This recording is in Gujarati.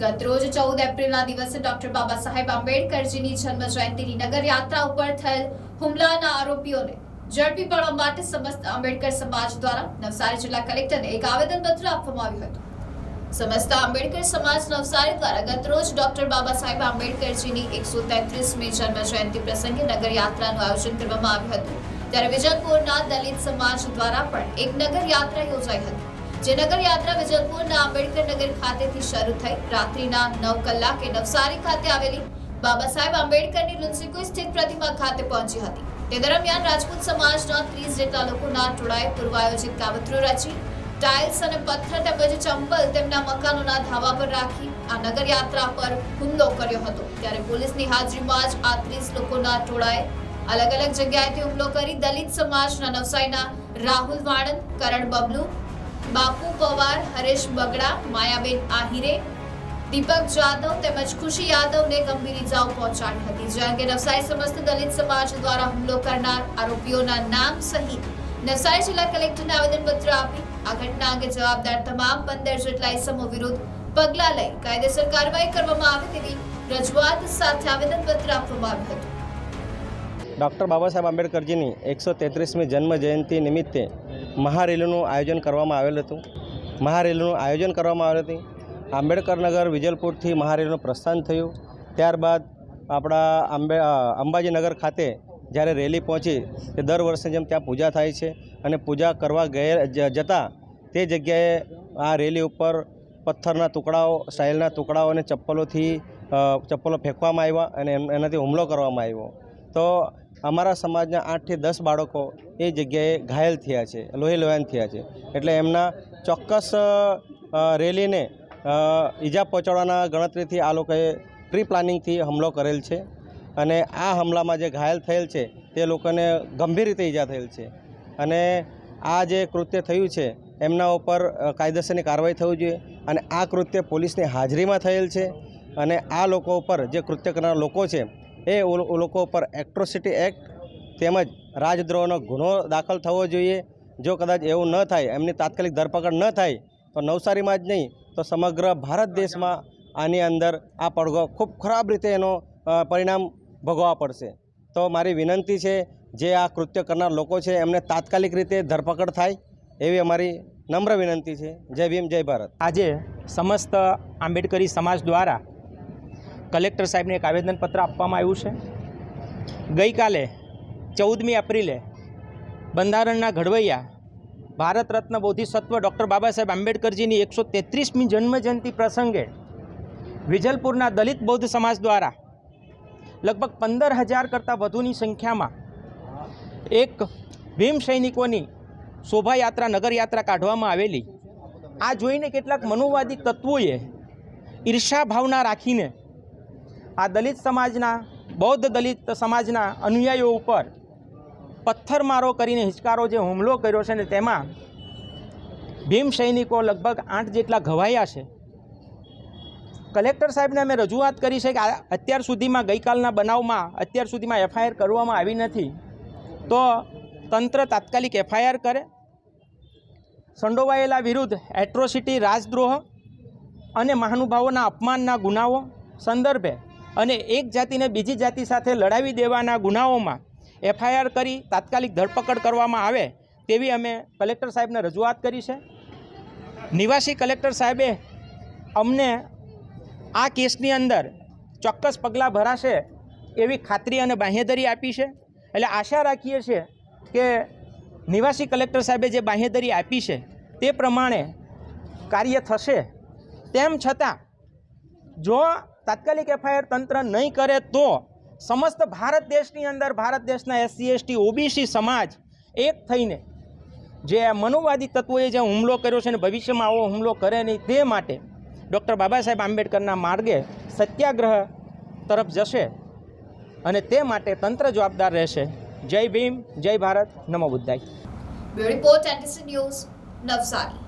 ગત રોજ ચૌદ એપ્રિલના દિવસે ડોક્ટર બાબા સાહેબ આંબેડકરજીની જન્મ જયંતિની નગર યાત્રા ઉપર થયેલ હુમલાના આરોપીઓને ઝડપી પાડવા માટે સમસ્ત આંબેડકર સમાજ દ્વારા નવસારી જિલ્લા કલેક્ટરને એક આવેદનપત્ર આપવામાં આવ્યું હતું. સમસ્ત આંબેડકર સમાજ નવસારી દ્વારા ગત રોજ ડોક્ટર બાબા સાહેબ આંબેડકરજીની એકસો તેત્રીસમી જન્મ જયંતિ પ્રસંગે નગર યાત્રાનું આયોજન કરવામાં આવ્યું હતું. ત્યારે વિજયપુરના દલિત સમાજ દ્વારા પણ એક નગર યાત્રા યોજાઈ હતી. જે યાત્રા વિજલપુરના આંબેડકર નગર ખાતેથી શરૂ થઈ રાત્રિના નવ કલાકે નવસારી ખાતે આવેલી બાબા સાહેબ આંબેડકરની લુન્સીકુઈ સ્થિત પ્રતિમા ખાતે પહોંચી હતી. તે દરમિયાન રાજપૂત સમાજના ત્રીસ જેટલા લોકોના ટોળાએ પૂર્વાયોજિત કાવતરો રચી, ટાઇલ્સ અને પથ્થર તેમજ ચંપલ તેમના મકાનોના ધાવા પર રાખી આ નગર યાત્રા પર હુમલો કર્યો હતો. ત્યારે પોલીસની હાજરીમાં જ આ ત્રીસ લોકોના ટોળાએ અલગ અલગ જગ્યાએથી હુમલો કરી દલિત સમાજના નવસારીના રાહુલ વાણંદ, કરણ બબલુ બાપુ પવાર હરેશ બગડા, માયાબેન આહિરે, દીપક જાદવ તેમજ ખુશી યાદવને ગંભીર ઇજાઓ પહોંચાડી હતી જે અંગે નવસારી સમસ્ત દલિત સમાજ દ્વારા હુમલો કરનાર આરોપીઓના નામ સહિત નવસારી જિલ્લા કલેક્ટરને આવેદનપત્ર આપી, આ ઘટના અંગે જવાબદાર તમામ પંદર જેટલા ઇસમો વિરુદ્ધ પગલાં લઈ કાયદેસર કાર્યવાહી કરવામાં આવે તેવી રજૂઆત સાથે આવેદનપત્ર આપવામાં આવ્યું હતું. ડૉક્ટર બાબા સાહેબ આંબેડકરજીની એકસો તેત્રીસમી જન્મ જયંતિ નિમિત્તે મહારેલીનું આયોજન કરવામાં આવેલ હતું. મહારેલીનું આયોજન કરવામાં આવેલ હતું. આંબેડકર નગર વિજલપુરથી મહારેલીનું પ્રસ્થાન થયું. ત્યારબાદ આપણા આંબે અંબાજીનગર ખાતે જ્યારે રેલી પહોંચી, તે દર વર્ષે જેમ ત્યાં પૂજા થાય છે અને પૂજા કરવા ગયા જતાં તે જગ્યાએ આ રેલી ઉપર પથ્થરના ટુકડાઓ સ્ટાઇલના ટુકડાઓ અને ચપ્પલોથી ચપ્પલો ફેંકવામાં આવ્યા અને એનાથી હુમલો કરવામાં આવ્યો. તો અમારા સમાજના આઠથી દસ બાળકો એ જગ્યાએ ઘાયલ થયા છે, લોહી લોહાન થયા છે. એટલે એમના ચોક્કસ રેલીને ઈજા પહોંચાડવાના ગણતરીથી આ લોકોએ પ્રી પ્લાનિંગથી હુમલો કરેલ છે અને આ હુમલામાં જે ઘાયલ થયેલ છે તે લોકોને ગંભીર રીતે ઈજા થયેલ છે. અને આ જે કૃત્ય થયું છે એમના ઉપર કાયદેસરની કાર્યવાહી થવી જોઈએ અને આ કૃત્ય પોલીસની હાજરીમાં થયેલ છે અને આ લોકો ઉપર જે કૃત્ય કરનાર લોકો છે એ લોકો ઉપર એક્ટ્રોસિટી એક્ટ તેમજ રાજદ્રોહનો ગુનો દાખલ થવો જોઈએ. જો કદાચ એવું ન થાય, એમની તાત્કાલિક ધરપકડ ન થાય, તો નવસારીમાં જ નહીં, તો સમગ્ર ભારત દેશમાં આની અંદર આ પડઘો ખૂબ ખરાબ રીતે એનો પરિણામ ભોગવવા પડશે. તો મારી વિનંતી છે, જે આ કૃત્ય કરનાર લોકો છે, એમને તાત્કાલિક રીતે ધરપકડ થાય, એવી અમારી નમ્ર વિનંતી છે. જય ભીમ, જય ભારત. આજે સમસ્ત આંબેડકરી સમાજ દ્વારા કલેક્ટર સાહેબને એક આવેદનપત્ર આપવામાં આવ્યું છે. ગઈકાલે ચૌદમી એપ્રિલે બંધારણના ઘડવૈયા, ભારત રત્ન બોધિસત્વ ડૉક્ટર બાબા સાહેબ આંબેડકરજીની એકસો તેત્રીસમી જન્મજયંતિ પ્રસંગે વિજલપુરના દલિત બૌદ્ધ સમાજ દ્વારા લગભગ પંદર હજાર કરતાં વધુની સંખ્યામાં એક ભીમ સૈનિકોની શોભાયાત્રા, નગરયાત્રા કાઢવામાં આવેલી. આ જોઈને કેટલાક મનોવાદી તત્વોએ ઈર્ષા ભાવના રાખીને આ દલિત સમાજના, બૌદ્ધ દલિત સમાજના અનુયાયીઓ ઉપર પથ્થરમારો કરીને હિચકારો જે હુમલો કર્યો છે ને તેમાં ભીમ સૈનિકો લગભગ આઠ જેટલા ઘવાયા છે. કલેક્ટર સાહેબને અમે રજૂઆત કરી છે કે અત્યાર સુધીમાં ગઈકાલના બનાવમાં અત્યાર સુધીમાં એફઆઈઆર કરવામાં આવી નથી. તો તંત્ર તાત્કાલિક એફઆઈઆર કરે. સંડોવાયેલા વિરુદ્ધ એટ્રોસિટી રાજદ્રોહ અને મહાનુભાવોના અપમાનના ગુનાઓ સંદર્ભે અને એક જાતિને બીજી જાતિ સાથે લડાવી દેવાના ગુનાઓમાં એફઆઈઆર કરી તાત્કાલિક ધરપકડ કરવામાં આવે તેવી અમે કલેક્ટર સાહેબને રજૂઆત કરી છે. નિવાસી કલેક્ટર સાહેબે અમને આ કેસની અંદર ચોક્કસ પગલાં ભરાશે એવી ખાતરી અને બાંહેધરી આપી છે. એટલે આશા રાખીએ છીએ કે નિવાસી કલેક્ટર સાહેબે જે બાંહેધરી આપી છે તે પ્રમાણે કાર્ય થશે. તેમ છતાં જો તાત્કાલિક એફઆઈઆર તંત્ર નહીં કરે તો સમસ્ત ભારત દેશની અંદર, ભારત દેશના એસસી, એસટી, ઓબીસી સમાજ એક થઈને જે મનોવાદી તત્વોએ જે હુમલો કર્યો છે અને ભવિષ્યમાં આવો હુમલો કરે નહીં તે માટે ડૉક્ટર બાબા સાહેબ આંબેડકરના માર્ગે સત્યાગ્રહ તરફ જશે અને તે માટે તંત્ર જવાબદાર રહેશે. જય ભીમ, જય ભારત. નમો બુદ્ધાય. Report news, Navsari.